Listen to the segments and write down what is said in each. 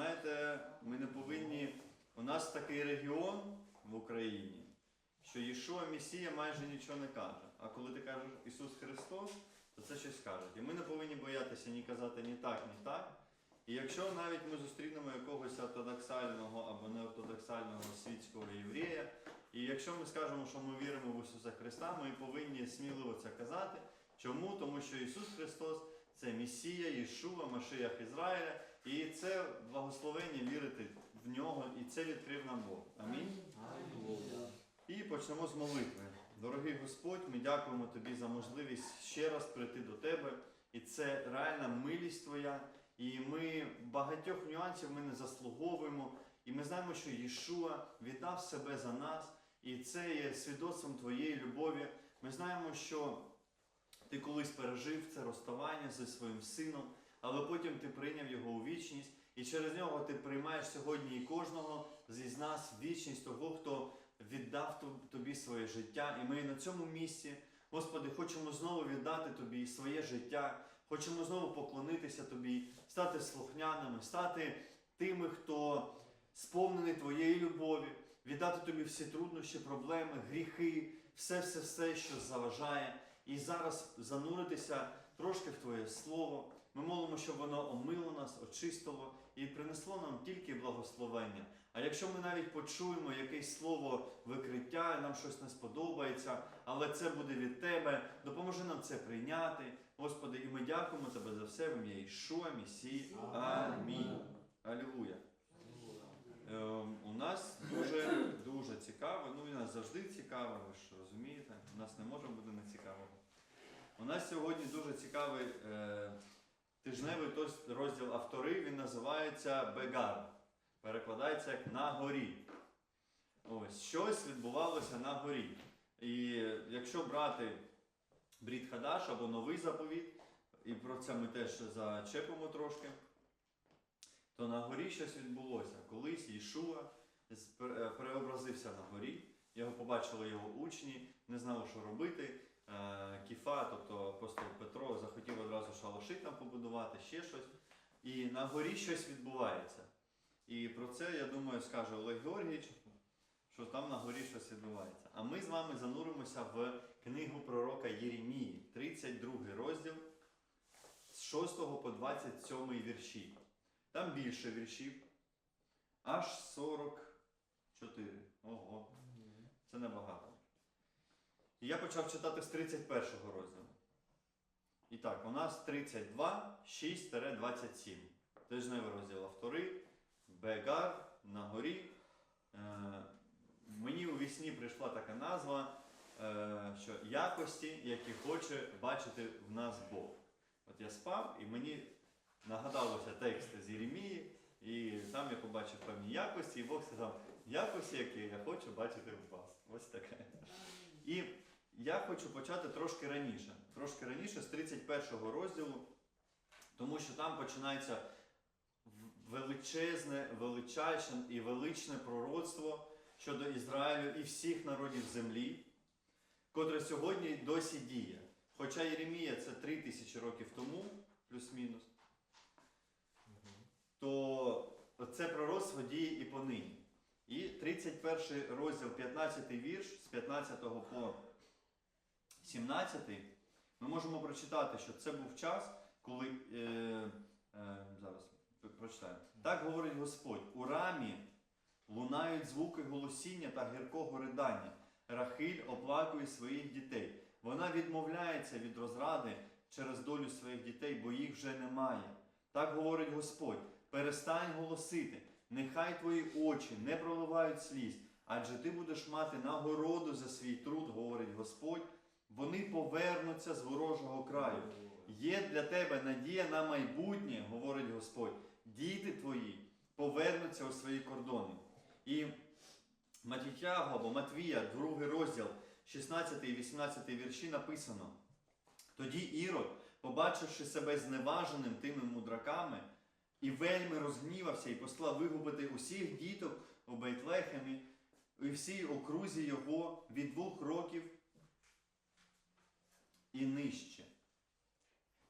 знаєте, ми не повинні. У нас такий регіон в Україні, що Єшуа Месія майже нічого не каже. А коли ти кажеш Ісус Христос, то це щось кажуть. І ми не повинні боятися ні казати ні так, ні так. І якщо навіть ми зустрінемо якогось ортодоксального або неортодоксального світського єврея, і якщо ми скажемо, що ми віримо в Ісуса Христа, ми повинні сміливо це казати. Чому? Тому що Ісус Христос це Месія, Єшуа, Машиях Ізраїля, і це благословення вірити в нього, і це відкрив нам Бог. Амінь. І почнемо з молитви. Дорогий Господь, ми дякуємо Тобі за можливість ще раз прийти до Тебе. І це реальна милість Твоя. І ми багатьох нюансів ми не заслуговуємо. І ми знаємо, що Єшуа віддав себе за нас, і це є свідоцтвом Твоєї любові. Ми знаємо, що ти колись пережив це розставання зі своїм сином, але потім ти прийняв його у вічність, і через нього ти приймаєш сьогодні і кожного з нас вічність того, хто віддав тобі своє життя. І ми на цьому місці, Господи, хочемо знову віддати тобі своє життя, хочемо знову поклонитися тобі, стати слухняними, стати тими, хто сповнений твоєї любові, віддати тобі всі труднощі, проблеми, гріхи, все, все, все, що заважає. І зараз зануритися трошки в Твоє Слово. Ми молимо, щоб воно омило нас, очистило і принесло нам тільки благословення. А якщо ми навіть почуємо якесь слово викриття, нам щось не сподобається, але це буде від Тебе, допоможи нам це прийняти. Господи, і ми дякуємо Тебе за все в ім'я Ішуа, Місії. Амінь. Алілуя. Е, у нас дуже дуже цікаво, ну і нас завжди цікаво, ви ж розумієте, у нас не може бути не цікаво. У нас сьогодні дуже цікавий е, тижневий розділ автори, він називається Бегар. Перекладається як на горі. Ось, щось відбувалося на горі. І якщо брати Брід Хадаш або новий заповіт, і про це ми теж зачепимо трошки, то на горі щось відбулося. Колись Єшуа з- пер- преобразився на горі, його побачили його учні, не знали, що робити. Е, Кіфа, тобто апостол Петро, захотів одразу шалаши там побудувати, ще щось. І на горі щось відбувається. І про це, я думаю, скаже Олег Георгійович, що там на горі щось відбувається. А ми з вами зануримося в книгу пророка Єремії, 32 розділ з 6 по 27 вірші. Там більше віршів. Аж 44. Ого, це небагато. І я почав читати з 31-го розділу. І так, у нас 32, 6-27. Тижневий розділ автори, Бегар на горі. Е, мені у вісні прийшла така назва, е, що якості, які хоче бачити в нас Бог. От я спав і мені нагадалося текст з Єремії, і там я побачив певні якості, і Бог сказав, якості, які я хочу бачити в вас. Ось таке. І я хочу почати трошки раніше, трошки раніше з 31 розділу, тому що там починається величезне, величайше і величне пророцтво щодо Ізраїлю і всіх народів землі, котре сьогодні досі діє. Хоча Єремія це 3 тисячі років тому, плюс-мінус, то це пророцтво діє і понині. І 31 розділ, 15 вірш з 15 по 17 ми можемо прочитати, що це був час, коли. Е, е, зараз прочитаю. Так говорить Господь: у рамі лунають звуки голосіння та гіркого ридання. Рахиль оплакує своїх дітей. Вона відмовляється від розради через долю своїх дітей, бо їх вже немає. Так говорить Господь: перестань голосити, нехай твої очі не проливають сліз, адже ти будеш мати нагороду за свій труд, говорить Господь. Вони повернуться з ворожого краю. Є для тебе надія на майбутнє, говорить Господь. Діти твої повернуться у свої кордони. І Матітягу або Матвія, другий розділ, 16 і 18 вірші написано. Тоді Ірод, побачивши себе зневаженим тими мудраками, і вельми розгнівався і послав вигубити усіх діток у Бейтлехемі і всій окрузі його від двох років і нижче.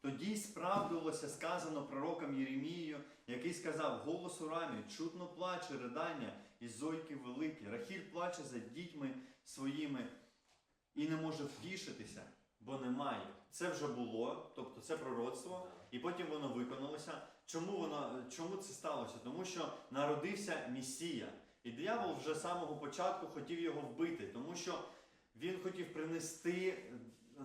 Тоді справдувалося сказано пророком Єремією, який сказав: голос у рамі, чутно плаче, ридання і зойки великі. Рахіль плаче за дітьми своїми і не може втішитися, бо немає. Це вже було, тобто це пророцтво, і потім воно виконалося. Чому воно чому це сталося? Тому що народився Месія. І диявол вже з самого початку хотів його вбити, тому що він хотів принести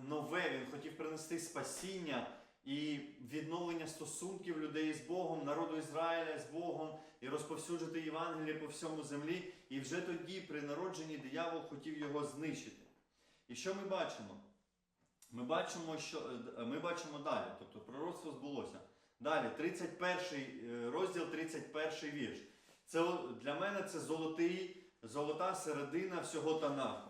нове, він хотів принести спасіння і відновлення стосунків людей з Богом, народу Ізраїля з Богом, і розповсюджити Євангеліє по всьому землі. І вже тоді, при народженні, диявол хотів його знищити. І що ми бачимо? Ми бачимо, що е, ми бачимо далі, тобто пророцтво збулося. Далі, 31 е, розділ, 31 вірш. Це для мене це золотий, золота середина всього Танаху.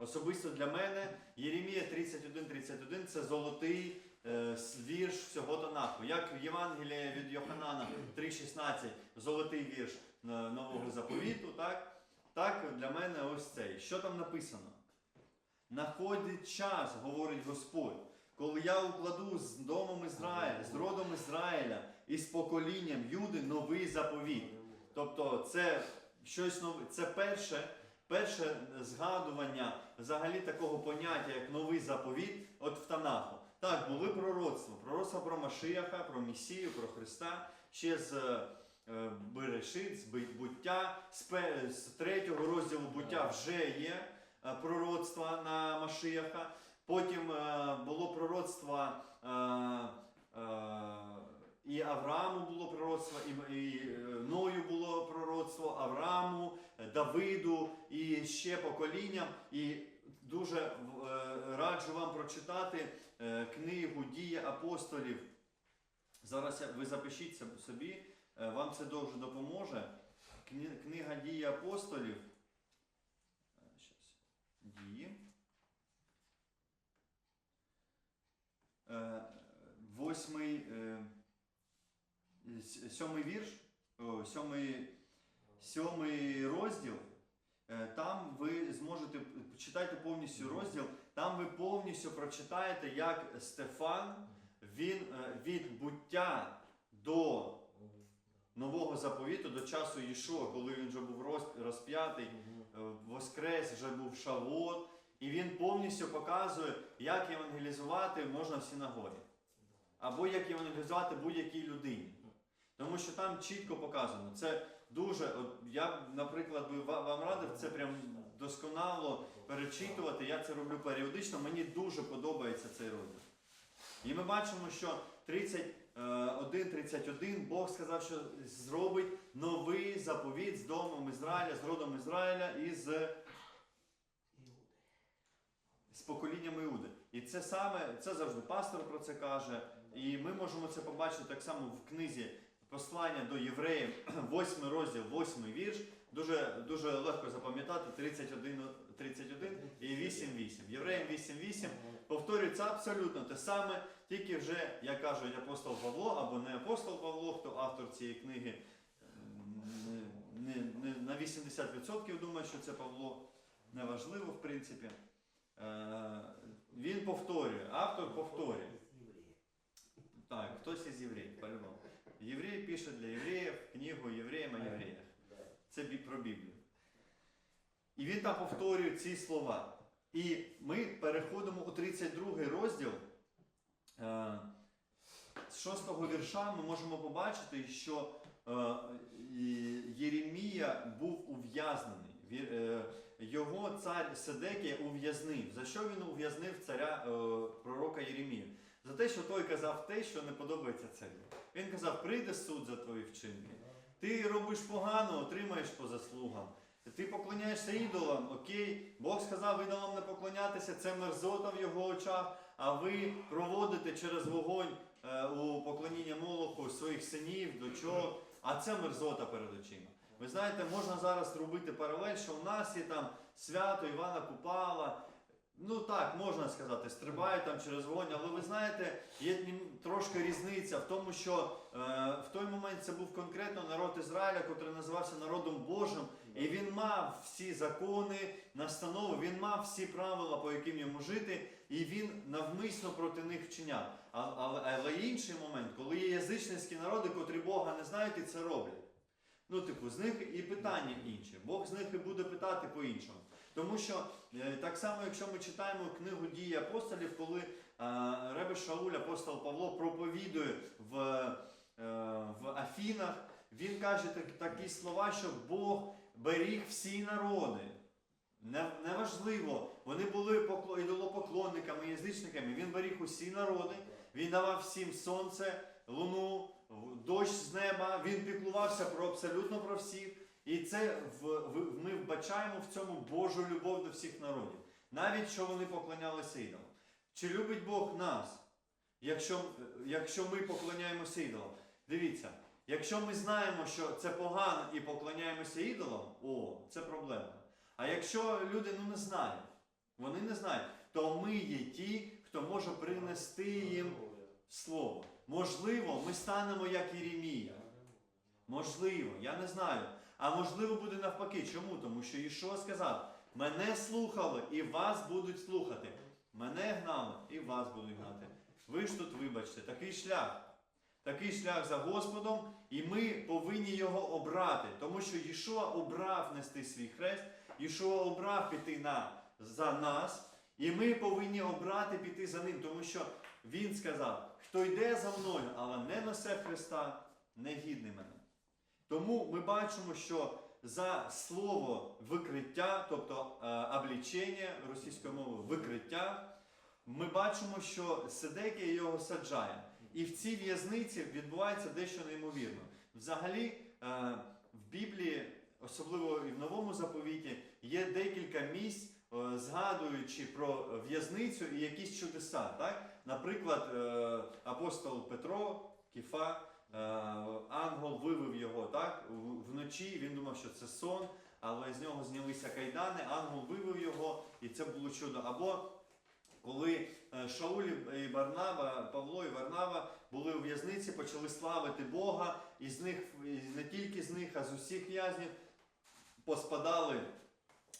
Особисто для мене Єремія 31-31 це золотий е, вірш всього Танаху. Як в Євангелії від Йоханана 3,16 золотий вірш Нового заповіту, так? так для мене ось цей. Що там написано? Находить час, говорить Господь, коли я укладу з домом Ізраїля, з родом Ізраїля і з поколінням Юди новий заповіт. Тобто це щось нове, це перше, перше згадування взагалі такого поняття, як новий заповіт, от в Танаху. Так, були пророцтва. Пророцтва про Машияха, про Месію, про Христа, ще з е, е, Берешит, з буття, з, пе- з третього розділу буття вже є е, пророцтва на Машияха. Потім е, було пророцтво е, е, і Аврааму було пророцтво, і, і е, Ною було пророцтво, Аврааму, е, Давиду і ще поколінням. І дуже е, раджу вам прочитати книгу Дії апостолів. Зараз ви запишіть собі, вам це дуже допоможе. Кни- Книга Дії апостолів. Дії. Восьмий, сьомий вірш, сьомий, сьомий розділ. Е, Там ви зможете читайте повністю розділ, там ви повністю прочитаєте, як Стефан він е, від буття до нового заповіту, до часу Ішуа, коли він вже був розп'ятий, е, воскрес, вже був Шавот, і він повністю показує, як євангелізувати можна в синагогі. Або як євангелізувати будь-якій людині. Тому що там чітко показано. Це дуже, от я наприклад, би вам радив це прям досконало перечитувати. Я це роблю періодично. Мені дуже подобається цей розділ. І ми бачимо, що 31-31 Бог сказав, що зробить новий заповіт з домом Ізраїля, з родом Ізраїля і з з поколінням Іуди. І це саме, це завжди пастор про це каже. І ми можемо це побачити так само в книзі послання до євреїв, 8 розділ, 8 вірш. Дуже, дуже легко запам'ятати 31, 31 і 8.8. Євреїм 8.8 повторюється абсолютно те саме, тільки вже, як кажуть апостол Павло або не апостол Павло, хто автор цієї книги, не, не, на 80% думаю, що це Павло неважливо, в принципі. Е, Він повторює, автор повторює. Так, хтось із євреїв, по-любому. Єврей пише для євреїв книгу євреям о євреях. Це про Біблію. І він там повторює ці слова. І ми переходимо у 32 розділ. Е, З 6 вірша ми можемо побачити, що е, Єремія був ув'язнений. Е, Його цар Седекія ув'язнив. За що він ув'язнив царя пророка Єремію? За те, що той казав те, що не подобається царю. Він казав: прийде суд за твої вчинки. Ти робиш погано, отримаєш по заслугам. Ти поклоняєшся ідолам, окей, Бог сказав ідолам не поклонятися, це мерзота в його очах, а ви проводите через вогонь е, у поклоніння Молоху своїх синів, дочок, а це мерзота перед очима. Ви знаєте, можна зараз робити паралель, що у нас є там свято Івана Купала. Ну так, можна сказати, стрибає там через вогонь, але ви знаєте, є трошки різниця в тому, що е, в той момент це був конкретно народ Ізраїля, котрий називався народом Божим, І він мав всі закони, настанови, він мав всі правила, по яким йому жити, і він навмисно проти них вчиняв. А- Але, але інший момент, коли є язичницькі народи, котрі Бога не знають і це роблять. Ну, типу, з них і питання інші. Бог з них і буде питати по-іншому. Тому що е, так само, якщо ми читаємо книгу дії апостолів, коли Ребе Шауль, апостол Павло, проповідує в, е, в Афінах, він каже такі слова, що Бог беріг всі народи. Не- Неважливо, вони були покло- ідолопоклонниками, язичниками. Він беріг усі народи, він давав всім сонце, луну, дощ з неба, він піклувався про абсолютно про всіх. І це ми вбачаємо в цьому Божу любов до всіх народів. Навіть що вони поклонялися ідолам. Чи любить Бог нас, якщо, якщо ми поклоняємося ідолам? Дивіться, якщо ми знаємо, що це погано і поклоняємося ідолам, о, це проблема. А якщо люди ну, не знають, вони не знають, то ми є ті, хто може принести їм слово. Можливо, ми станемо як Єремія. Можливо, я не знаю. А можливо буде навпаки. Чому? Тому що Ішо сказав: мене слухали і вас будуть слухати. Мене гнали і вас будуть гнати. Ви ж тут, вибачте, такий шлях. Такий шлях за Господом, і ми повинні його обрати, тому що Єшуа обрав нести свій хрест, Єшуа обрав піти на, за нас, і ми повинні обрати піти за ним, тому що він сказав: хто йде за мною, але не несе Христа, не гідний мене. Тому ми бачимо, що за слово викриття, тобто е, облічення російською мовою викриття, ми бачимо, що Седекія його саджає. І в цій в'язниці відбувається дещо неймовірно. Взагалі, е, в Біблії, особливо і в новому заповіті, є декілька місць, е, згадуючи про в'язницю і якісь чудеса. Так? Наприклад, апостол Петро, Кіфа, ангел вивив його так? вночі. Він думав, що це сон, але з нього знялися кайдани, ангел вивив його, і це було чудо. Або коли е, Шауль і Барнава, Павло і Варнава були у в'язниці, почали славити Бога, і з них, не тільки з них, а з усіх в'язнів поспадали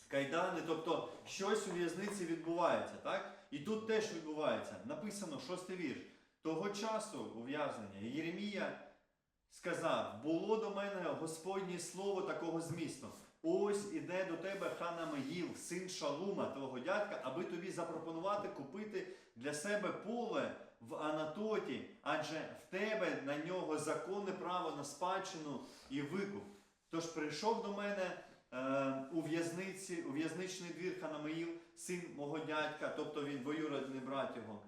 кайдани. Тобто щось у в'язниці відбувається, так? І тут теж відбувається. Написано шостий вірш. Того часу ув'язнення Єремія сказав: було до мене Господнє слово такого змісту. Ось іде до тебе хан Амеїл, син Шалума, твого дядька, аби тобі запропонувати купити для себе поле в Анатоті, адже в тебе на нього законне право на спадщину і викуп. Тож прийшов до мене е, у в'язниці, у в'язничний двір Ханамеїл, син мого дядька, тобто він двоюродний брат його.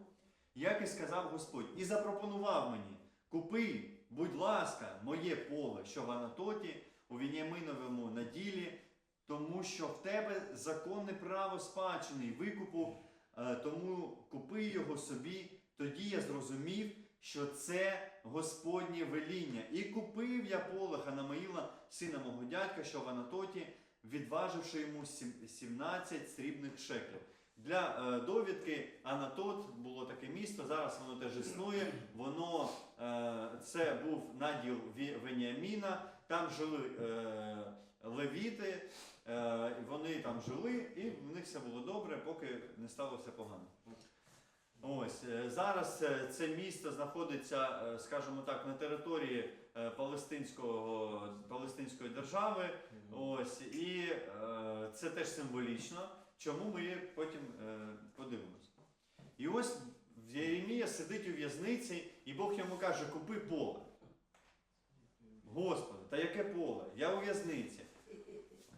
Як і сказав Господь, і запропонував мені: купи, будь ласка, моє поле, що в Анатоті, у Вініаминовому наділі, тому що в тебе законне право спадщини викупу, е, тому купи його собі. Тоді я зрозумів, що це Господнє веління. І купив я поле Ханамаїла, сина мого дядька, що в Анатоті, відваживши йому сім- 17 срібних шеклів. Для е, довідки Анатот було таке місто, зараз воно теж існує. Воно е, це був наділ Веніаміна, там жили е, левіти, е, вони там жили, і в них все було добре, поки не сталося погано. Ось е, зараз е, це місто знаходиться, е, скажімо так, на території палестинського, Палестинської держави. Ось і е, це теж символічно. Чому ми потім е, подивимося? І ось Єремія сидить у в'язниці, і Бог йому каже: купи поле. Господи, та яке поле? Я у в'язниці.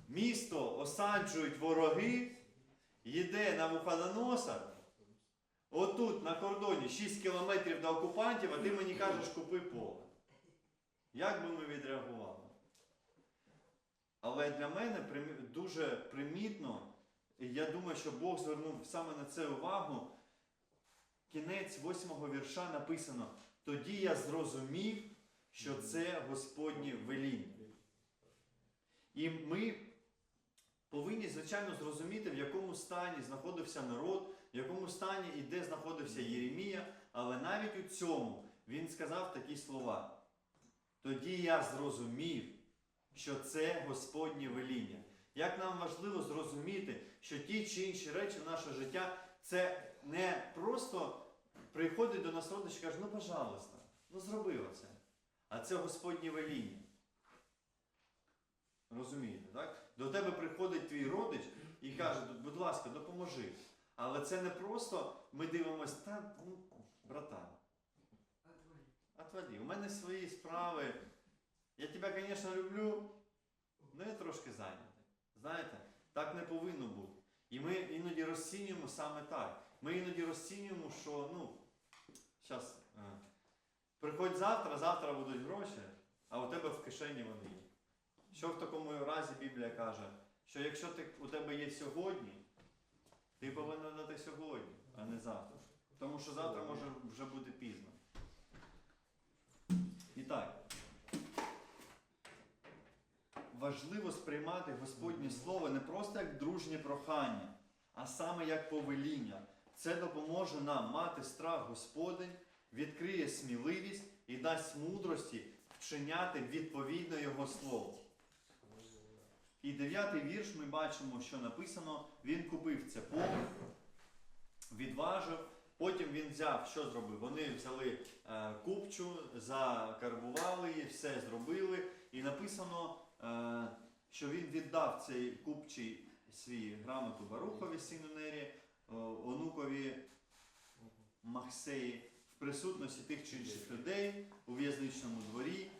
Місто осаджують вороги, їде на Вуходоносор. Отут на кордоні 6 кілометрів до окупантів, а ти мені кажеш, купи поле. Як би ми відреагували? Але для мене дуже примітно, і я думаю, що Бог звернув саме на це увагу. Кінець восьмого вірша написано: тоді я зрозумів, що це Господнє веління. І ми повинні, звичайно, зрозуміти, в якому стані знаходився народ, в якому стані і де знаходився Єремія, але навіть у цьому він сказав такі слова. Тоді я зрозумів, що це Господнє веління. Як нам важливо зрозуміти, що ті чи інші речі в наше життя це не просто приходить до нас родич і каже, ну пожалуйста, ну зроби оце. А це Господнє веління. Розумієте, так? До тебе приходить твій родич і каже, будь ласка, допоможи. Але це не просто ми дивимося, та, ну, братан, отвали, у мене свої справи. Я тебе, звісно, люблю, але я трошки зайнятий. Знаєте, так не повинно бути. І ми іноді розцінюємо саме так. Ми іноді розцінюємо, що ну, зараз, приходь завтра, завтра будуть гроші, а у тебе в кишені вони є. Що в такому разі Біблія каже? Що якщо ти, у тебе є сьогодні, ти повинен дати сьогодні, а не завтра. Тому що завтра може вже бути пізно. І так. Важливо сприймати Господнє Слово не просто як дружнє прохання, а саме як повеління. Це допоможе нам мати страх Господень, відкриє сміливість і дасть мудрості вчиняти відповідно Його Слову. І дев'ятий вірш ми бачимо, що написано: він купив це поле, відважив, потім він взяв, що зробив? Вони взяли е, купчу, закарбували її, все зробили. І написано, що він віддав цей купчий свій грамоту Барухові, сину Нері, е, онукові Махсеї, в присутності тих чи інших людей у в'язничному дворі.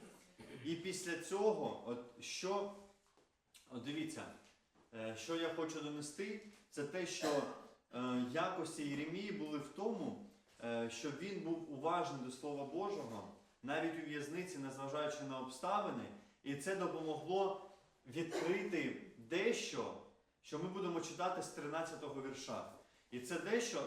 І після цього, от що, от дивіться, е, що я хочу донести, це те, що е, якості Єремії були в тому, е, що він був уважний до Слова Божого, навіть у в'язниці, незважаючи на обставини, і це допомогло відкрити дещо, що ми будемо читати з 13-го вірша. І це дещо,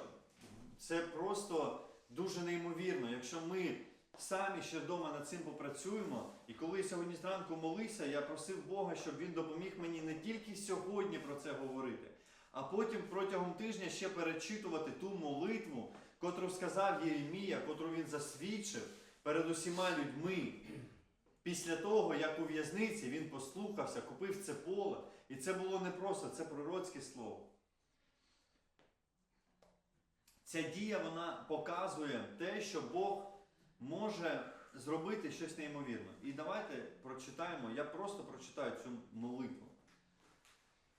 це просто дуже неймовірно. Якщо ми самі ще вдома над цим попрацюємо, і коли я сьогодні зранку молився, я просив Бога, щоб він допоміг мені не тільки сьогодні про це говорити, а потім протягом тижня ще перечитувати ту молитву, котру сказав Єремія, котру він засвідчив перед усіма людьми. Після того, як у в'язниці він послухався, купив це поле, і це було не просто, це пророцьке слово. Ця дія вона показує те, що Бог може зробити щось неймовірне. І давайте прочитаємо, я просто прочитаю цю молитву.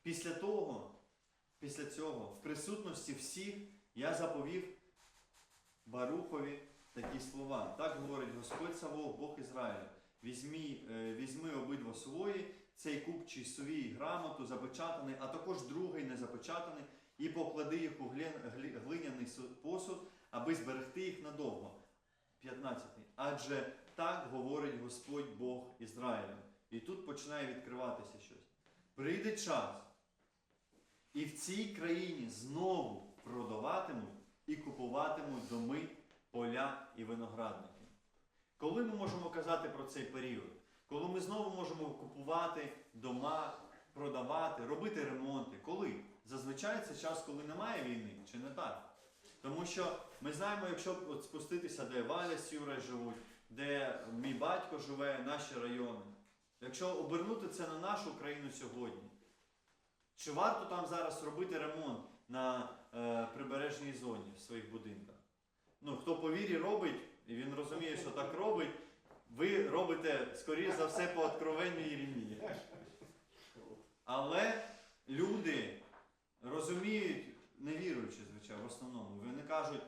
Після того, після цього, в присутності всіх я заповів Барухові такі слова. Так говорить Господь Савов, Бог Ізраїля. Візьмі, е, візьми обидва свої, цей купчий совій грамоту запечатаний, а також другий не запечатаний, і поклади їх у глиняний посуд, аби зберегти їх надовго. 15. Адже так говорить Господь Бог Ізраїля. І тут починає відкриватися щось. Прийде час, і в цій країні знову продаватимуть і купуватимуть доми, поля і виноградники. Коли ми можемо казати про цей період? Коли ми знову можемо купувати дома, продавати, робити ремонти. Коли? Зазвичай це час, коли немає війни, чи не так? Тому що ми знаємо, якщо от спуститися, де Валя з Юрою живуть, де мій батько живе, наші райони. Якщо обернути це на нашу країну сьогодні, чи варто там зараз робити ремонт на е, прибережній зоні в своїх будинках? Ну, хто по вірі робить, і він розуміє, що так робить, ви робите, скоріш за все, по откровенню Єремії. Але люди розуміють, не віруючи, звичайно, в основному, вони кажуть,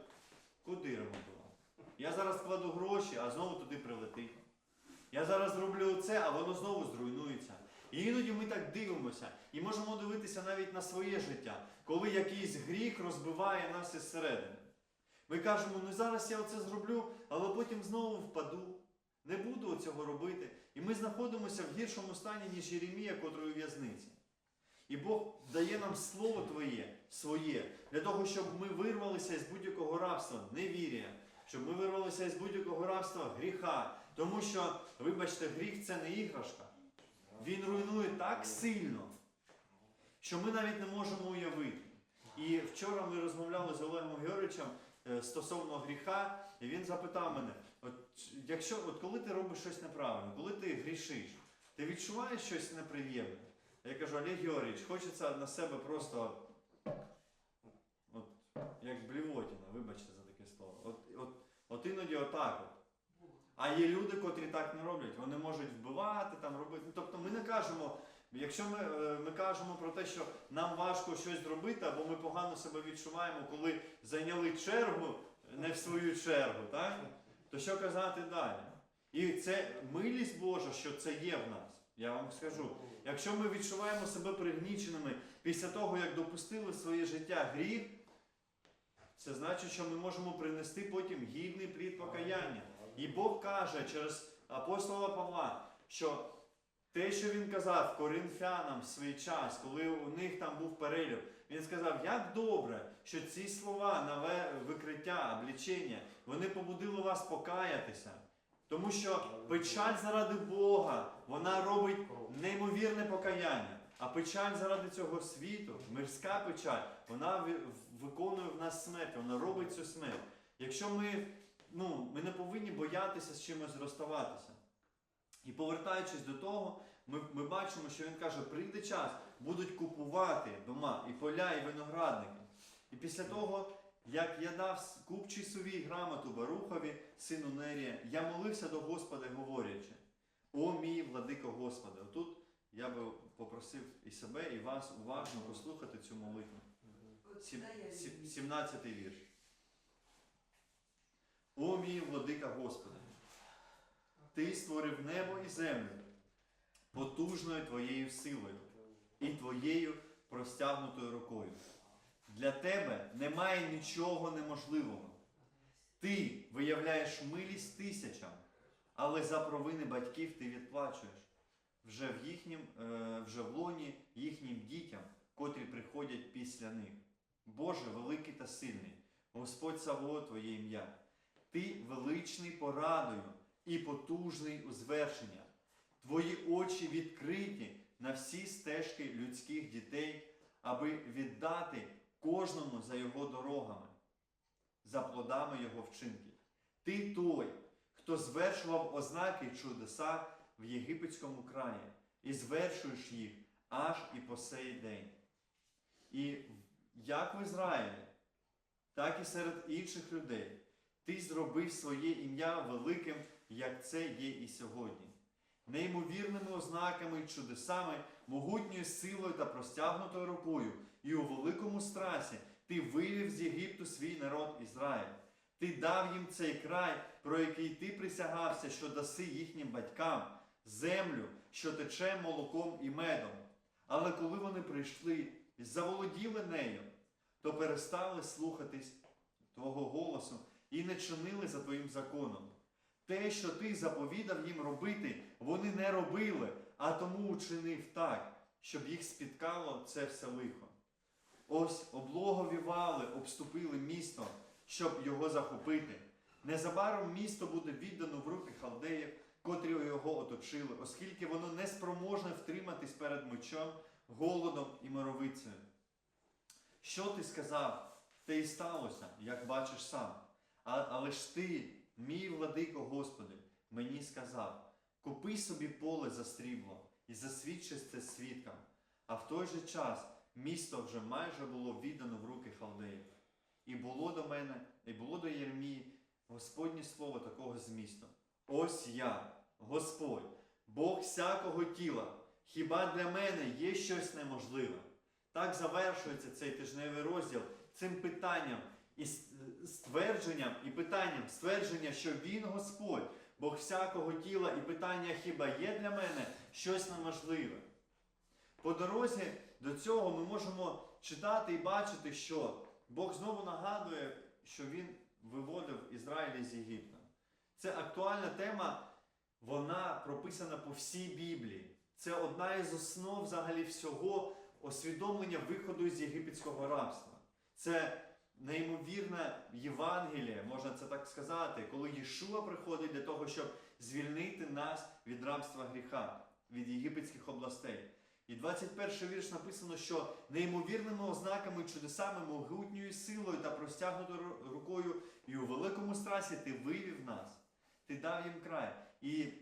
куди ремонтувати? Я зараз кладу гроші, а знову туди прилетить. Я зараз зроблю це, а воно знову зруйнується. І іноді ми так дивимося і можемо дивитися навіть на своє життя, коли якийсь гріх розбиває нас із середини. Ми кажемо, ну зараз я оце зроблю, але потім знову впаду. Не буду цього робити. І ми знаходимося в гіршому стані, ніж Єремія, котрий у в'язниці. І Бог дає нам слово Твоє, своє, для того, щоб ми вирвалися із будь-якого рабства, невір'я, щоб ми вирвалися із будь-якого рабства гріха. Тому що, вибачте, гріх це не іграшка. Він руйнує так сильно, що ми навіть не можемо уявити. І вчора ми розмовляли з Олегом Георгійовичем е, стосовно гріха, і він запитав мене: от, якщо, от коли ти робиш щось неправильно, коли ти грішиш, Ти відчуваєш щось неприємне? Я кажу, Олег Георгійович, хочеться на себе просто от, як блівотіна, вибачте за таке слово. От, от, от іноді отак от. А є люди, котрі так не роблять. Вони можуть вбивати, там робити. Тобто ми не кажемо, якщо ми, е, ми кажемо про те, що нам важко щось зробити, або ми погано себе відчуваємо, коли зайняли чергу не в свою чергу, так? то що казати далі? І це милість Божа, що це є в нас. Я вам скажу. Якщо ми відчуваємо себе пригніченими після того, як допустили в своє життя гріх, це значить, що ми можемо принести потім гідний плід покаяння. І Бог каже через апостола Павла, що те, що він казав коринфянам в свій час, коли у них там був перелюб, він сказав, як добре, що ці слова нове викриття, облічення, вони побудили вас покаятися. Тому що печаль заради Бога, вона робить неймовірне покаяння. А печаль заради цього світу, мирська печаль, вона виконує в нас смерть, вона робить цю смерть. Якщо ми, ну, ми не повинні боятися з чимось розставатися. І повертаючись до того, ми, ми бачимо, що він каже, прийде час, будуть купувати дома і поля, і виноградники. І після того, як я дав купчий сувій грамоту Барухові, сину Нерія, я молився до Господа, говорячи: О мій владико Господи! Отут я би попросив і себе, і вас уважно послухати цю молитву. Сім- сім- 17 вірш. О мій владика Господи, Ти створив небо і землю потужною Твоєю силою і Твоєю простягнутою рукою. Для Тебе немає нічого неможливого. Ти виявляєш милість тисячам, але за провини батьків ти відплачуєш вже в їхнім, е, вже в лоні їхнім дітям, котрі приходять після них. Боже, великий та сильний, Господь Саво Твоє ім'я. Ти величний порадою і потужний у звершеннях. Твої очі відкриті на всі стежки людських дітей, аби віддати кожному за його дорогами, за плодами його вчинків. Ти той, хто звершував ознаки чудеса в єгипетському краї, і звершуєш їх аж і по сей день. І як в Ізраїлі, так і серед інших людей, ти зробив своє ім'я великим, як це є і сьогодні. Неймовірними ознаками чудесами, могутньою силою та простягнутою рукою, і у великому страсі ти вивів з Єгипту свій народ Ізраїль. Ти дав їм цей край, про який ти присягався, що даси їхнім батькам, землю, що тече молоком і медом. Але коли вони прийшли і заволоділи нею, то перестали слухатись Твого голосу і не чинили за Твоїм законом. Те, що ти заповідав їм робити, вони не робили, а тому учинив так, щоб їх спіткало це все лихо. Ось облогові вали обступили місто, щоб його захопити. Незабаром місто буде віддано в руки халдеїв, котрі його оточили, оскільки воно не спроможне втриматись перед мечом, голодом і моровицею. Що ти сказав, те й сталося, як бачиш сам. А, але ж ти, мій владико Господи, мені сказав: купи собі поле за срібло і засвідчи це свідкам. А в той же час місто вже майже було віддано в руки халдеїв. І було до мене, і було до Єрмії Господнє слово такого змісту. Ось я, Господь, Бог всякого тіла. Хіба для мене є щось неможливе? Так завершується цей тижневий розділ цим питанням і ствердженням, і питанням ствердження, що Він Господь, Бог всякого тіла, і питання, хіба є для мене щось неможливе. По дорозі до цього ми можемо читати і бачити, що Бог знову нагадує, що Він виводив Ізраїль з Єгипта. Це актуальна тема, вона прописана по всій Біблії. Це одна із основ взагалі всього освідомлення виходу з єгипетського рабства. Це неймовірна Євангелія, можна це так сказати, коли Єшуа приходить для того, щоб звільнити нас від рабства гріха, від єгипетських областей. І 21 вірш написано, що неймовірними ознаками, чудесами, могутньою силою та простягнутою рукою і у великому страсі ти вивів нас, ти дав їм край. І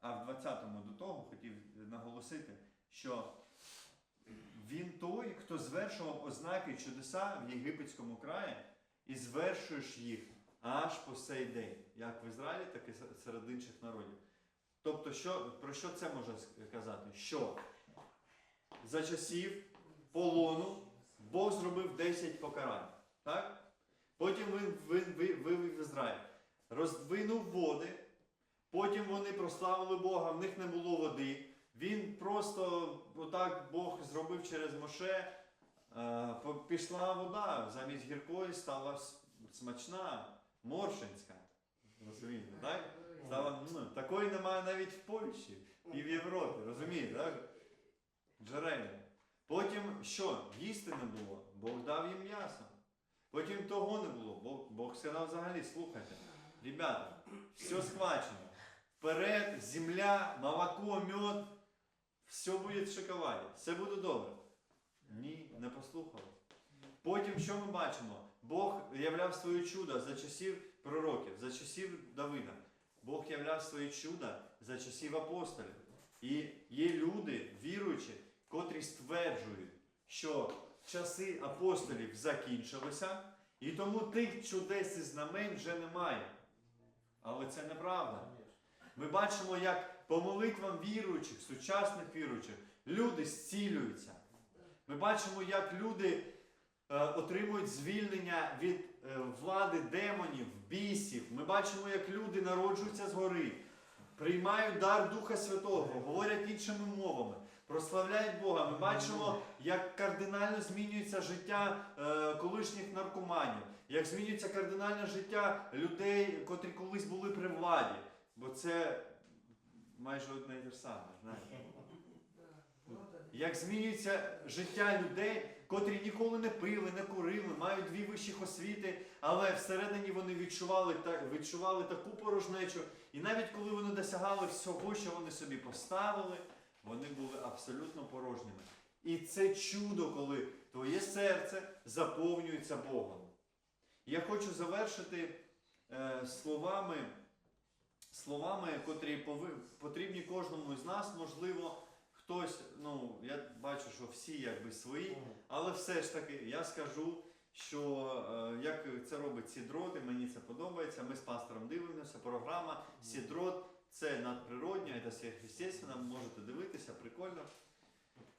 А в 20-му до того хотів наголосити, що він той, хто звершував ознаки чудеса в єгипетському краї і звершуєш їх аж по сей день, як в Ізраїлі, так і серед інших народів. Тобто, що, про що це може с- казати? Що за часів полону Бог зробив 10 покарань. Так? Потім він, вивів Ізраїль, роздвинув води, потім вони прославили Бога, в них не було води. Він просто отак Бог зробив через Моше. е, Пішла вода, замість гіркої стала смачна, моршинська. Розумієте, так? Стала, ну, такої немає навіть в Польщі і в Європі, розумієте, так? Джерельна. Потім що? Їсти не було, Бог дав їм м'ясо. Потім того не було. Бог, Бог сказав взагалі, слухайте, ребята, все схвачено. Вперед, земля, молоко, мед, все буде в шоколаді, все буде добре. Ні, не послухали. Потім що ми бачимо? Бог являв своє чудо за часів пророків, за часів Давида. Бог являв своє чудо за часів апостолів. І є люди, віруючі, котрі стверджують, що часи апостолів закінчилися, і тому тих чудес і знамень вже немає. Але це неправда. Ми бачимо, як по молитвам віруючих, сучасних віруючих, люди зцілюються. Ми бачимо, як люди е, отримують звільнення від е, влади демонів, бісів. Ми бачимо, як люди народжуються згори, приймають дар Духа Святого, говорять іншими мовами, прославляють Бога. Ми бачимо, як кардинально змінюється життя е, колишніх наркоманів, як змінюється кардинальне життя людей, котрі колись були при владі. Бо це майже одне і те ж саме, знаєте. Як змінюється життя людей, котрі ніколи не пили, не курили, мають дві вищих освіти, але всередині вони відчували, відчували таку порожнечу. І навіть коли вони досягали всього, що вони собі поставили, вони були абсолютно порожніми. І це чудо, коли твоє серце заповнюється Богом. Я хочу завершити е, словами, словами, котрі потрібні кожному з нас, можливо, хтось, ну я бачу, що всі якби свої, але все ж таки я скажу, що е, як це робить Сідрот, і мені це подобається. Ми з пастором дивимося. Програма Сідрот це надприроднє, це сверхъестественно, можете дивитися, прикольно.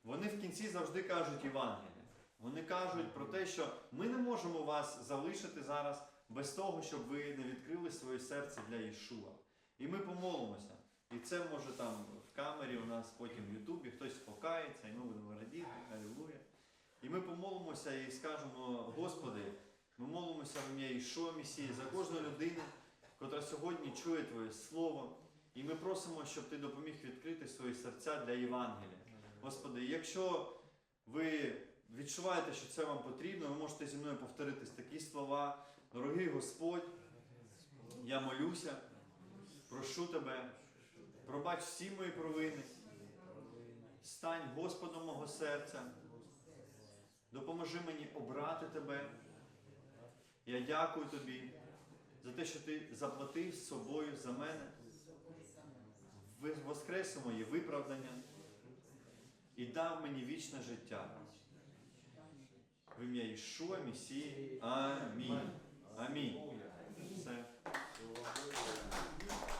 Вони в кінці завжди кажуть Євангеліє. Вони кажуть про те, що ми не можемо вас залишити зараз без того, щоб ви не відкрили своє серце для Ішуа. І ми помолимося. І це може там в камері у нас потім в Ютубі хтось покається, і ми будемо радіти, алілуя. І ми помолимося і скажемо, Господи, ми молимося в ім'я Ішуа Месії за кожну людину, котра сьогодні чує Твоє Слово. І ми просимо, щоб Ти допоміг відкрити свої серця для Євангелія. Господи, якщо ви відчуваєте, що це вам потрібно, ви можете зі мною повторити такі слова. Дорогий Господь, я молюся, прошу тебе, пробач всі мої провини, стань Господом мого серця, допоможи мені обрати тебе. Я дякую тобі за те, що ти заплатив собою за мене, воскрес моє виправдання і дав мені вічне життя. В ім'я Ішуа Месії. Амінь. Амінь.